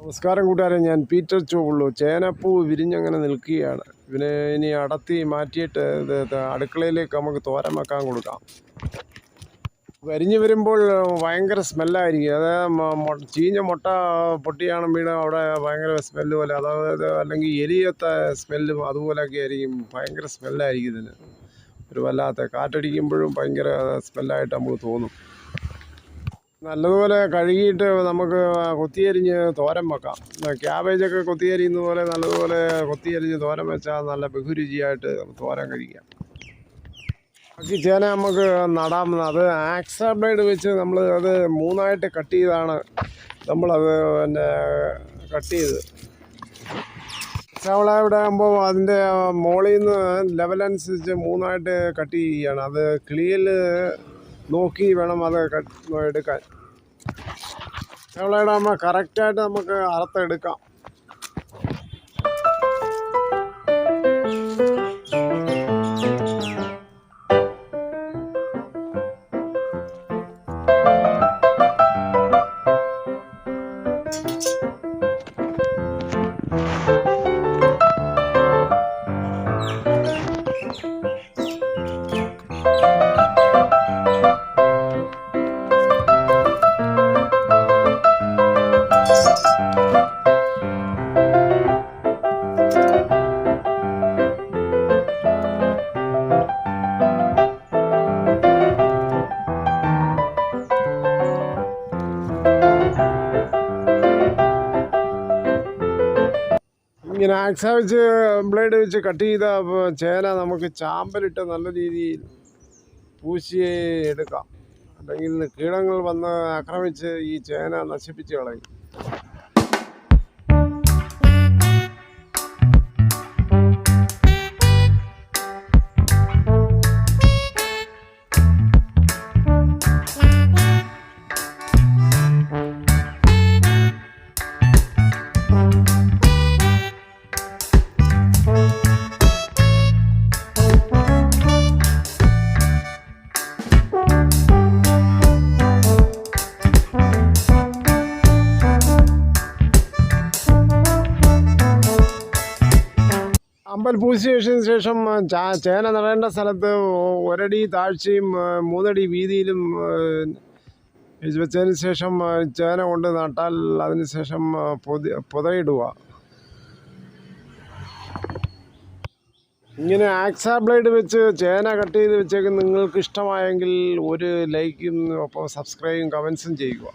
നമസ്കാരം കൂട്ടുകാരെ ഞാൻ പീറ്റർ ചോവുള്ളൂ ചേനപ്പൂ വിരിഞ്ഞങ്ങനെ നിൽക്കുകയാണ്. ഇവനെ ഇനി അടത്തി മാറ്റിയിട്ട് അടുക്കളയിലേക്ക് നമുക്ക് തോരൻ വെക്കാൻ കൊടുക്കാം. വരിഞ്ഞു വരുമ്പോൾ ഭയങ്കര സ്മെല്ലായിരിക്കും. അത് മ- ചീഞ്ഞ മുട്ട പൊട്ടിയാണ് വീണ് അവിടെ ഭയങ്കര സ്മെല്ല് പോലെ. അതായത് അല്ലെങ്കിൽ എലിയത്ത സ്മെല്ലും അതുപോലെയൊക്കെ ആയിരിക്കും. ഭയങ്കര സ്മെല്ലായിരിക്കും ഇതിന്. ഒരു വല്ലാത്ത കാറ്റടിക്കുമ്പോഴും ഭയങ്കര സ്മെല്ലായിട്ട് നമുക്ക് തോന്നും. നല്ലതുപോലെ കഴുകിയിട്ട് നമുക്ക് കൊത്തിയരിഞ്ഞ് തോരൻ വെക്കാം. ക്യാബേജൊക്കെ കൊത്തിയരിയുന്ന പോലെ നല്ലതുപോലെ കൊത്തിയരിഞ്ഞ് തോരൻ വെച്ചാൽ നല്ല ബഹുരുചിയായിട്ട് തോരൻ കഴിക്കാം. ബാക്കി ചേന നമുക്ക് നടാം. അത് ആക്സ ബ്ലേഡ് വെച്ച് നമ്മൾ അത് മൂന്നായിട്ട് കട്ട് ചെയ്താണ് നമ്മളത് പിന്നെ കട്ട് ചെയ്ത്. ചവള ഇവിടെ ആകുമ്പോൾ അതിന്റെ മുകളിൽ നിന്ന് ലെവൽ അനുസരിച്ച് മൂന്നായിട്ട് കട്ട് ചെയ്യുകയാണ്. അത് ക്ലിയൽ നോക്കി വേണം അത് എടുക്കാൻ. ആകുമ്പോൾ കറക്റ്റായിട്ട് നമുക്ക് അറുത്തെടുക്കാം ഇങ്ങനെ ആക്സ വെച്ച് ബ്ലേഡ് വെച്ച് കട്ട് ചെയ്ത ചേന നമുക്ക് ചാമ്പലിട്ട് നല്ല രീതിയിൽ പൂശി എടുക്കാം. അല്ലെങ്കിൽ കീടങ്ങൾ വന്ന് ആക്രമിച്ച് ഈ ചേന നശിപ്പിച്ച് കളയും. അമ്പൽ പൂശിയതിനു ശേഷം ചേന നടേണ്ട സ്ഥലത്ത് ഒരടി താഴ്ചയും മൂന്നടി വീതിയിലും വെച്ചതിന് ശേഷം ചേന കൊണ്ട് നട്ടാൽ അതിന് ശേഷം പൊതി പുതയിടുക. ഇങ്ങനെ ആക്സാ ബ്ലേഡ് വെച്ച് ചേന കട്ട് ചെയ്ത് വെച്ചേക്ക് നിങ്ങൾക്ക് ഇഷ്ടമായെങ്കിൽ ഒരു ലൈക്കും ഒപ്പം സബ്സ്ക്രൈബും കമൻസും ചെയ്യുക.